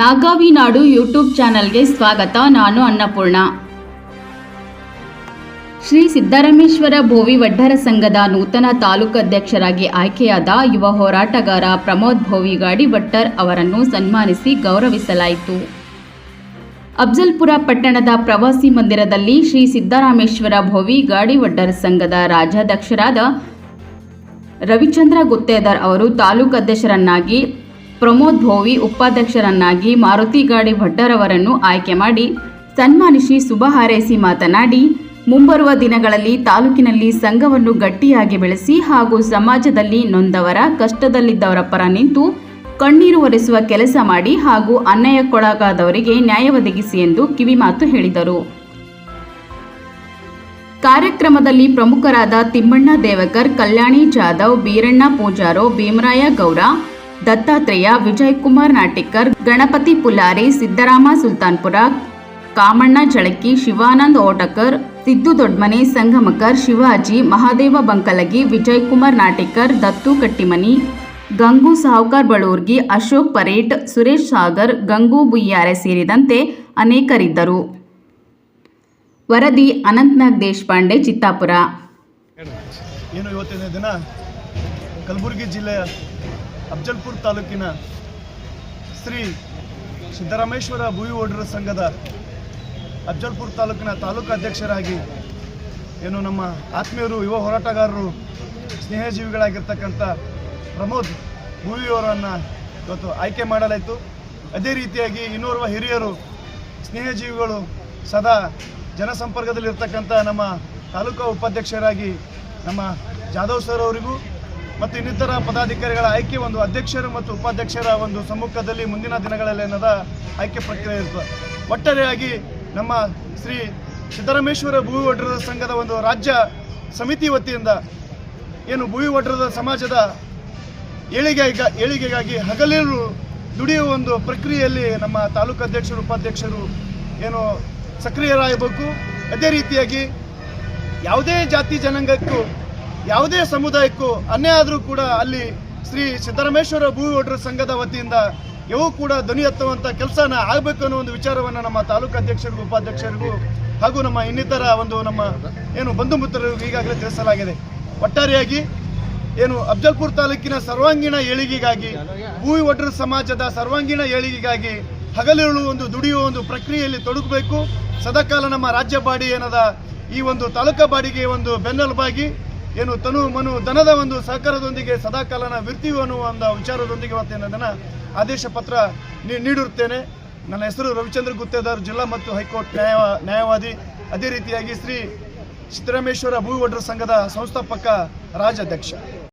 ನಾಗಾವಿ ನಾಡು YouTube ಚಾನೆಲ್ಗೆ ಸ್ವಾಗತ. ನಾನು ಅನ್ನಪೂರ್ಣ. ಶ್ರೀ ಸಿದ್ದರಾಮೇಶ್ವರ ಭೋವಿ ವಡ್ಡರ ಸಂಘದ ನೂತನ ತಾಲೂಕು ಅಧ್ಯಕ್ಷರಾಗಿ ಆಯ್ಕೆಯಾದ ಯುವ ಹೋರಾಟಗಾರ ಪ್ರಮೋದ್ ಭೋವಿ ಗಾಡಿ ಭಟ್ಟರ್ ಅವರನ್ನು ಸನ್ಮಾನಿಸಿ ಗೌರವಿಸಲಾಯಿತು. ಅಫ್ಜಲ್ಪುರ ಪಟ್ಟಣದ ಪ್ರವಾಸಿ ಮಂದಿರದಲ್ಲಿ ಶ್ರೀ ಸಿದ್ದರಾಮೇಶ್ವರ ಭೋವಿ ಗಾಡಿ ವಡ್ಡರ ಸಂಘದ ರಾಜ್ಯಾಧ್ಯಕ್ಷರಾದ ರವಿಚಂದ್ರ ಗುತ್ತೇದಾರ್ ಅವರು ತಾಲೂಕು ಅಧ್ಯಕ್ಷರನ್ನಾಗಿ ಪ್ರಮೋದ್ ಭೋವಿ ಉಪಾಧ್ಯಕ್ಷರನ್ನಾಗಿ ಮಾರುತಿ ಗಾಡಿ ಭಟ್ಟರವರನ್ನು ಆಯ್ಕೆ ಮಾಡಿ ಸನ್ಮಾನಿಸಿ ಶುಭ ಹಾರೈಸಿ ಮಾತನಾಡಿ, ಮುಂಬರುವ ದಿನಗಳಲ್ಲಿ ತಾಲೂಕಿನಲ್ಲಿ ಸಂಘವನ್ನು ಗಟ್ಟಿಯಾಗಿ ಬೆಳೆಸಿ ಹಾಗೂ ಸಮಾಜದಲ್ಲಿ ನೊಂದವರ ಕಷ್ಟದಲ್ಲಿದ್ದವರ ಪರ ನಿಂತು ಕಣ್ಣೀರು ಒರೆಸುವ ಕೆಲಸ ಮಾಡಿ ಹಾಗೂ ಅನ್ಯಾಯಕ್ಕೊಳಗಾದವರಿಗೆ ನ್ಯಾಯ ಒದಗಿಸಿ ಎಂದು ಕಿವಿಮಾತು ಹೇಳಿದರು. ಕಾರ್ಯಕ್ರಮದಲ್ಲಿ ಪ್ರಮುಖರಾದ ತಿಮ್ಮಣ್ಣ ದೇವಕರ್, ಕಲ್ಯಾಣಿ ಜಾಧವ್, ಬೀರಣ್ಣ ಪೂಜಾರೋ, ಭೀಮರಾಯ ಗೌಡ ದತ್ತಾತ್ರೇಯ ವಿಜಯ್ ಕುಮಾರ್ ನಾಟಿಕರ್ ಗಣಪತಿ ಪುಲಾರಿ, ಸಿದ್ದರಾಮ ಸುಲ್ತಾನ್ಪುರ, ಕಾಮಣ್ಣ ಜಳಕಿ, ಶಿವಾನಂದ್ ಓಟಕರ್, ಸಿದ್ದು ದೊಡ್ಮನೆ, ಸಂಗಮಕರ್, ಶಿವಾಜಿ, ಮಹಾದೇವ ಬಂಕಲಗಿ ವಿಜಯ್ ಕುಮಾರ್ ನಾಟಿಕರ್ ದತ್ತು ಕಟ್ಟಿಮನಿ, ಗಂಗು ಸಾವ್ಕಾರ್ ಬಳೂರ್ಗಿ ಅಶೋಕ್ ಪರೇಟ್ ಸುರೇಶ್ ಸಾಗರ್, ಗಂಗು ಬುಯ್ಯಾರೆ ಸೇರಿದಂತೆ ಅನೇಕರಿದ್ದರು. ವರದಿ ಅನಂತ್ನಾಗ್ ದೇಶಪಾಂಡೆ, ಚಿತ್ತಾಪುರ. ಏನು ಇವತ್ತಿನ ದಿನ? ಕಲಬುರಗಿ ಜಿಲ್ಲೆಯ ಅಫ್ಜಲ್ಪುರ್ ತಾಲೂಕಿನ ಶ್ರೀ ಸಿದ್ದರಾಮೇಶ್ವರ ಭೂವಿ ಓಡರ ಸಂಘದ ಅಫ್ಜಲ್ಪುರ್ ತಾಲೂಕಿನ ತಾಲೂಕು ಅಧ್ಯಕ್ಷರಾಗಿ ಏನು ನಮ್ಮ ಆತ್ಮೀಯರು, ಯುವ ಹೋರಾಟಗಾರರು, ಸ್ನೇಹಜೀವಿಗಳಾಗಿರ್ತಕ್ಕಂಥ ಪ್ರಮೋದ್ ಭೂವಿಯವರನ್ನು ಇವತ್ತು ಆಯ್ಕೆ ಮಾಡಲಾಯಿತು. ಅದೇ ರೀತಿಯಾಗಿ ಇನ್ನೋರ್ವ ಹಿರಿಯರು, ಸ್ನೇಹಜೀವಿಗಳು ಸದಾ ಜನಸಂಪರ್ಕದಲ್ಲಿರ್ತಕ್ಕಂಥ ನಮ್ಮ ತಾಲೂಕು ಉಪಾಧ್ಯಕ್ಷರಾಗಿ ನಮ್ಮ ಜಾಧವ್ ಸರ್ ಅವರಿಗೂ ಮತ್ತು ಇನ್ನಿತರ ಪದಾಧಿಕಾರಿಗಳ ಆಯ್ಕೆ ಒಂದು ಅಧ್ಯಕ್ಷರು ಮತ್ತು ಉಪಾಧ್ಯಕ್ಷರ ಒಂದು ಸಮ್ಮುಖದಲ್ಲಿ ಮುಂದಿನ ದಿನಗಳಲ್ಲಿ ಏನದ ಆಯ್ಕೆ ಪ್ರಕ್ರಿಯೆ ಇರ್ತದೆ. ಒಟ್ಟಾರೆಯಾಗಿ ನಮ್ಮ ಶ್ರೀ ಸಿದ್ದರಾಮೇಶ್ವರ ಭೂವಿ ಒಡ್ರದ ಸಂಘದ ಒಂದು ರಾಜ್ಯ ಸಮಿತಿ ವತಿಯಿಂದ ಏನು ಭೂವಿ ಒಡ್ರದ ಸಮಾಜದ ಏಳಿಗೆ ಏಳಿಗೆಗಾಗಿ ಹಗಲಿರು ದುಡಿಯುವ ಒಂದು ಪ್ರಕ್ರಿಯೆಯಲ್ಲಿ ನಮ್ಮ ತಾಲೂಕು ಅಧ್ಯಕ್ಷರು, ಉಪಾಧ್ಯಕ್ಷರು ಏನು ಸಕ್ರಿಯರಾಗಬೇಕು. ಅದೇ ರೀತಿಯಾಗಿ ಯಾವುದೇ ಜಾತಿ ಜನಾಂಗಕ್ಕೂ ಯಾವುದೇ ಸಮುದಾಯಕ್ಕೂ ಅನ್ಯಾಯ ಆದರೂ ಕೂಡ ಅಲ್ಲಿ ಶ್ರೀ ಸಿದ್ದರಾಮೇಶ್ವರ ಭೂ ಒಡ್ರ ಸಂಘದ ವತಿಯಿಂದ ಇವು ಕೂಡ ಧ್ವನಿ ಎತ್ತುವಂಥ ಕೆಲಸನ ಆಗಬೇಕು ಅನ್ನೋ ಒಂದು ವಿಚಾರವನ್ನು ನಮ್ಮ ತಾಲೂಕು ಅಧ್ಯಕ್ಷರಿಗೂ, ಉಪಾಧ್ಯಕ್ಷರಿಗೂ ಹಾಗೂ ನಮ್ಮ ಇನ್ನಿತರ ಒಂದು ನಮ್ಮ ಏನು ಬಂಧು ಮಿತ್ರರಿಗೂ ಈಗಾಗಲೇ ತಿಳಿಸಲಾಗಿದೆ. ಒಟ್ಟಾರೆಯಾಗಿ ಏನು ಅಫ್ಜಲ್ಪುರ್ ತಾಲೂಕಿನ ಸರ್ವಾಂಗೀಣ ಏಳಿಗೆಗಾಗಿ, ಭೂ ಒಡ್ರ ಸಮಾಜದ ಸರ್ವಾಂಗೀಣ ಏಳಿಗೆಗಾಗಿ ಹಗಲಿರುಳು ಒಂದು ದುಡಿಯುವ ಒಂದು ಪ್ರಕ್ರಿಯೆಯಲ್ಲಿ ತೊಡಗಬೇಕು. ಸದಾಕಾಲ ನಮ್ಮ ರಾಜ್ಯ ಬಾಡಿ ಏನದ, ಈ ಒಂದು ತಾಲೂಕಾ ಬಾಡಿಗೆ ಒಂದು ಬೆನ್ನೆಲುಬಾಗಿ ಏನು ತನು ಮನು ದನದ ಒಂದು ಸಹಕಾರದೊಂದಿಗೆ ಸದಾಕಾಲನ ವಿರ್ತೀವಿ ಅನ್ನುವ ಒಂದು ವಿಚಾರದೊಂದಿಗೆ ಇವತ್ತೇನದನ್ನು ಆದೇಶ ಪತ್ರ ನೀಡಿರುತ್ತೇನೆ. ನನ್ನ ಹೆಸರು ರವಿಚಂದ್ರ ಗುತ್ತೇದಾರ್, ಜಿಲ್ಲಾ ಮತ್ತು ಹೈಕೋರ್ಟ್ ನ್ಯಾಯ ನ್ಯಾಯವಾದಿ. ಅದೇ ರೀತಿಯಾಗಿ ಶ್ರೀ ಸಿದ್ದರಾಮೇಶ್ವರ ಭೂ ಒಡ್ರ ಸಂಘದ ಸಂಸ್ಥಾಪಕ ರಾಜ್ಯಾಧ್ಯಕ್ಷ